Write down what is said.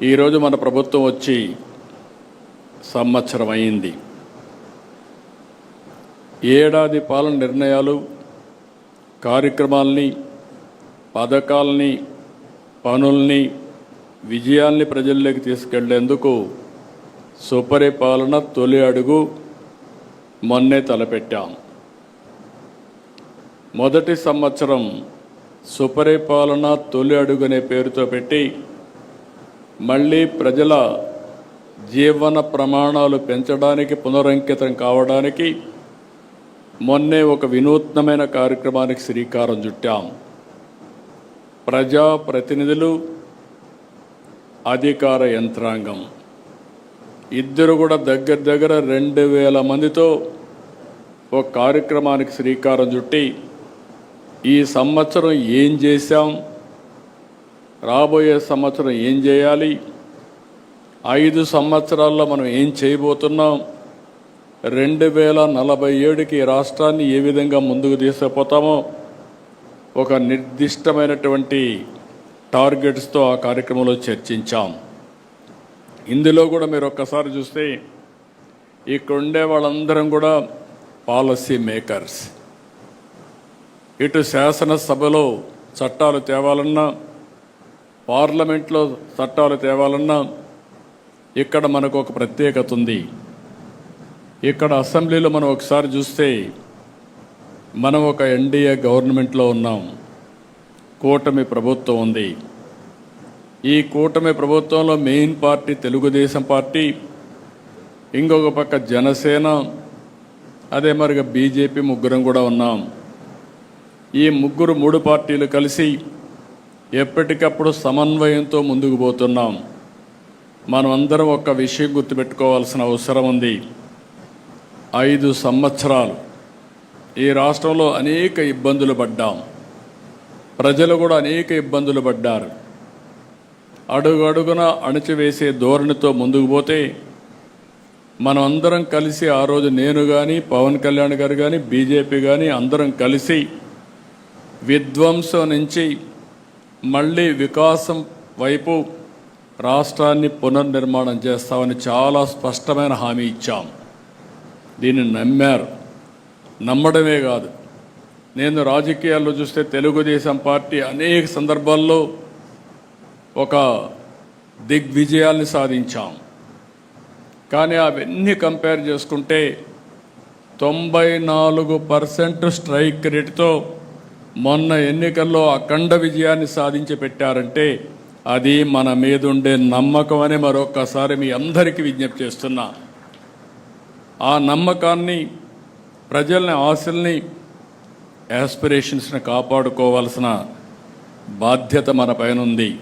ఈరోజు మన ప్రభుత్వం వచ్చి సంవత్సరం అయింది. ఏడాది పాలన నిర్ణయాలు కార్యక్రమాల్ని పథకాల్ని పనుల్ని విజయాల్ని ప్రజల్లోకి తీసుకెళ్ళేందుకు సుపరిపాలన తొలి అడుగు మొన్నే తలపెట్టాం. మొదటి సంవత్సరం సుపరిపాలన తొలి అడుగు అనే పేరుతో పెట్టి మళ్ళీ ప్రజల జీవన ప్రమాణాలు పెంచడానికి పునరంకితం కావడానికి మొన్నే ఒక వినూత్నమైన కార్యక్రమానికి శ్రీకారం చుట్టాం. ప్రజా ప్రతినిధులు అధికార యంత్రాంగం. ఇద్దరు కూడా దగ్గర దగ్గర రెండు వేల మందితో ఒక కార్యక్రమానికి శ్రీకారం చుట్టి ఈ సంవత్సరం ఏం చేశాం? రాబోయే సంవత్సరం ఏం చేయాలి? ఐదు సంవత్సరాల్లో మనం ఏం చేయబోతున్నాం? రెండు వేల నలభై ఏడుకి రాష్ట్రాన్ని ఏ విధంగా ముందుకు తీసుకుపోతామో ఒక నిర్దిష్టమైనటువంటి టార్గెట్స్తో ఆ కార్యక్రమంలో చర్చించాం. ఇందులో కూడా మీరు ఒక్కసారి చూస్తే ఇక్కడ ఉండే వాళ్ళందరం కూడా పాలసీ మేకర్స్. ఇటు శాసనసభలో చట్టాలు తేవాలన్నా పార్లమెంట్లో చట్టాలు తేవాలన్నా ఇక్కడ మనకు ఒక ప్రత్యేకత ఉంది. ఇక్కడ అసెంబ్లీలో మనం ఒకసారి చూస్తే మనం ఒక ఎన్డీఏ గవర్నమెంట్లో ఉన్నాం. కూటమి ప్రభుత్వం ఉంది. ఈ కూటమి ప్రభుత్వంలో మెయిన్ పార్టీ తెలుగుదేశం పార్టీ ఇంకొక పక్క జనసేన అదే మరిగా బీజేపీ ముగ్గురం కూడా ఉన్నాం. ఈ ముగ్గురు మూడు పార్టీలు కలిసి ఎప్పటికప్పుడు సమన్వయంతో ముందుకు పోతున్నాం. మనం అందరం ఒక విషయం గుర్తుపెట్టుకోవాల్సిన అవసరం ఉంది. ఐదు సంవత్సరాలు ఈ రాష్ట్రంలో అనేక ఇబ్బందులు పడ్డాం. ప్రజలు కూడా అనేక ఇబ్బందులు పడ్డారు. అడుగడుగున అణచివేసే ధోరణితో ముందుకు పోతే మనం అందరం కలిసి ఆ రోజు నేను కానీ పవన్ కళ్యాణ్ గారు కానీ బీజేపీ కానీ అందరం కలిసి విధ్వంసం నుంచి మళ్ళీ వికాసం వైపు రాష్ట్రాన్ని పునర్నిర్మాణం చేస్తామని చాలా స్పష్టమైన హామీ ఇచ్చాం. దీన్ని నమ్మారు. నమ్మడమే కాదు. నేను రాజకీయాల్లో చూస్తే తెలుగుదేశం పార్టీ అనేక సందర్భాల్లో ఒక దిగ్విజయాల్ని సాధించాం. కానీ అవన్నీ కంపేర్ చేసుకుంటే తొంభై నాలుగు పర్సెంట్ స్ట్రైక్ రేటుతో మొన్న ఎన్నికల్లో అఖండ విజయాన్ని సాధించి పెట్టారంటే అది మన మీద ఉండే నమ్మకం అని మరొక్కసారి మీ అందరికీ విజ్ఞప్తి చేస్తున్నా. ఆ నమ్మకాన్ని ప్రజల్ని ఆశల్ని యాస్పిరేషన్స్ని కాపాడుకోవాల్సిన బాధ్యత మన పైన ఉంది